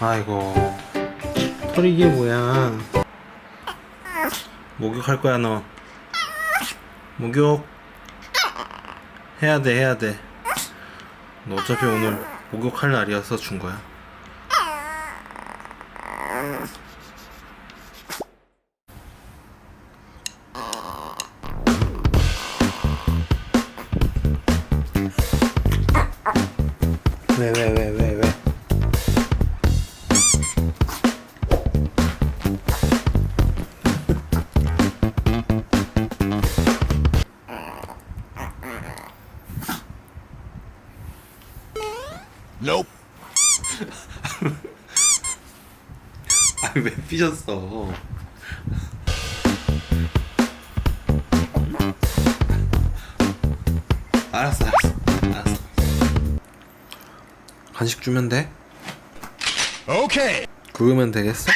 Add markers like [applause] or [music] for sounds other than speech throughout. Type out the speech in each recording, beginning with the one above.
아이고. 털이 이게 뭐야 목욕할 거야 너. 목욕. 해야 돼 해야 돼너 어차피 오늘 목욕할 날이어서 준 거야. 왜 왜 왜 왜 삐졌어? 알았어 알았어 알았어 간식 주면 돼? Okay. 그으면 되겠어?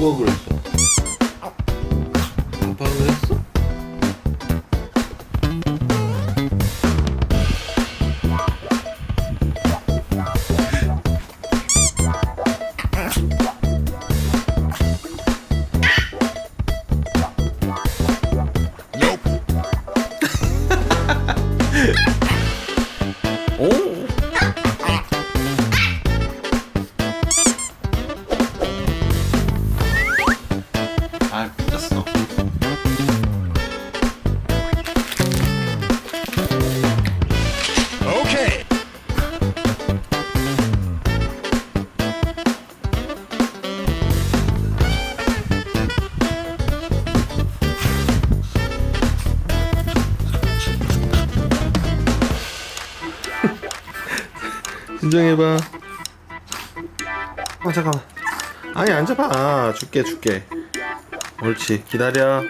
누가 그랬어? 진정해봐. 아 잠깐만. 아니 앉아봐. 줄게 줄게. 옳지. 기다려.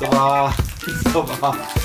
있어봐. 있어봐.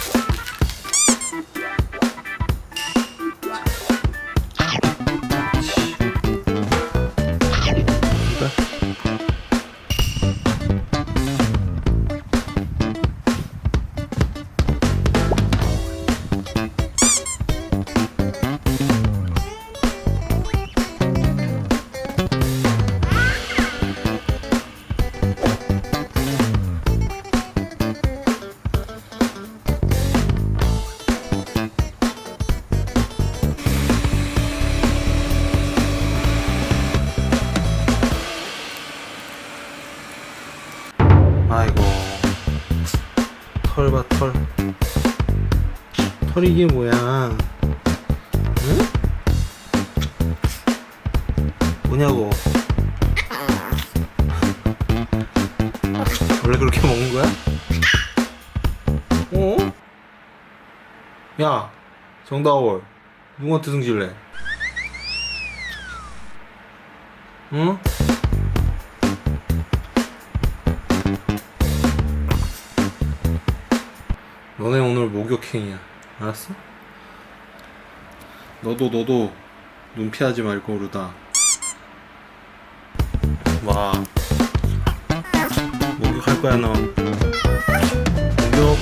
아이고 털 봐 털. 털이 이게 뭐야? 응? 뭐냐고? [laughs] 원래 그렇게 먹는 거야? 어? 야, 정다월, 누구한테 승질내? 응? 너네 오늘 목욕행이야. 알았어? 너도 너도 눈 피하지 말고 그러다. 와. 목욕할 거야 너. 목욕.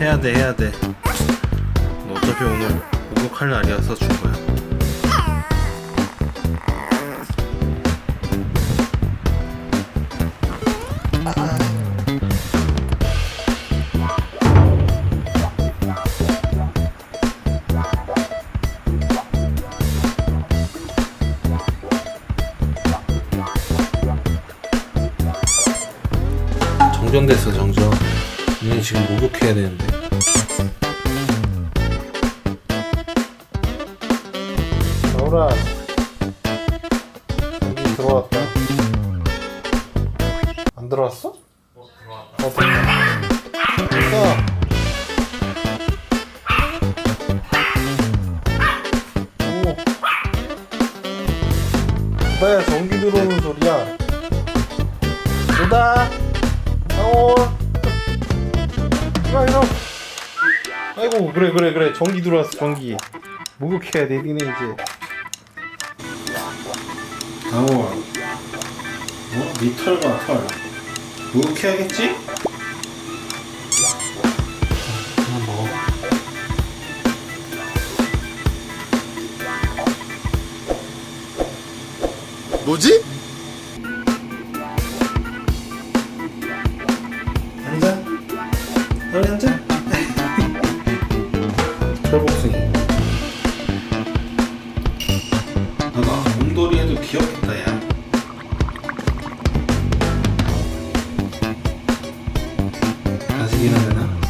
해야 돼 해야 돼. 너 어차피 오늘 목욕할 날이어서 준 거야. 정전됐어 정전. 얘네 지금 목욕해야 되는데. 나오라. 여기 들어왔다. 안 들어왔어? 이리 이리 아이고 그래 그래 그래 전기 들어왔어 전기 목욕해야 돼 니네 이제 나온 어? 니 털과 털 목욕해야겠지? 그만 먹어 뭐지? 얼른 앉아. 철복숭이. 너가 엉돌이에도 귀엽겠다, 야. 아직 일어나나?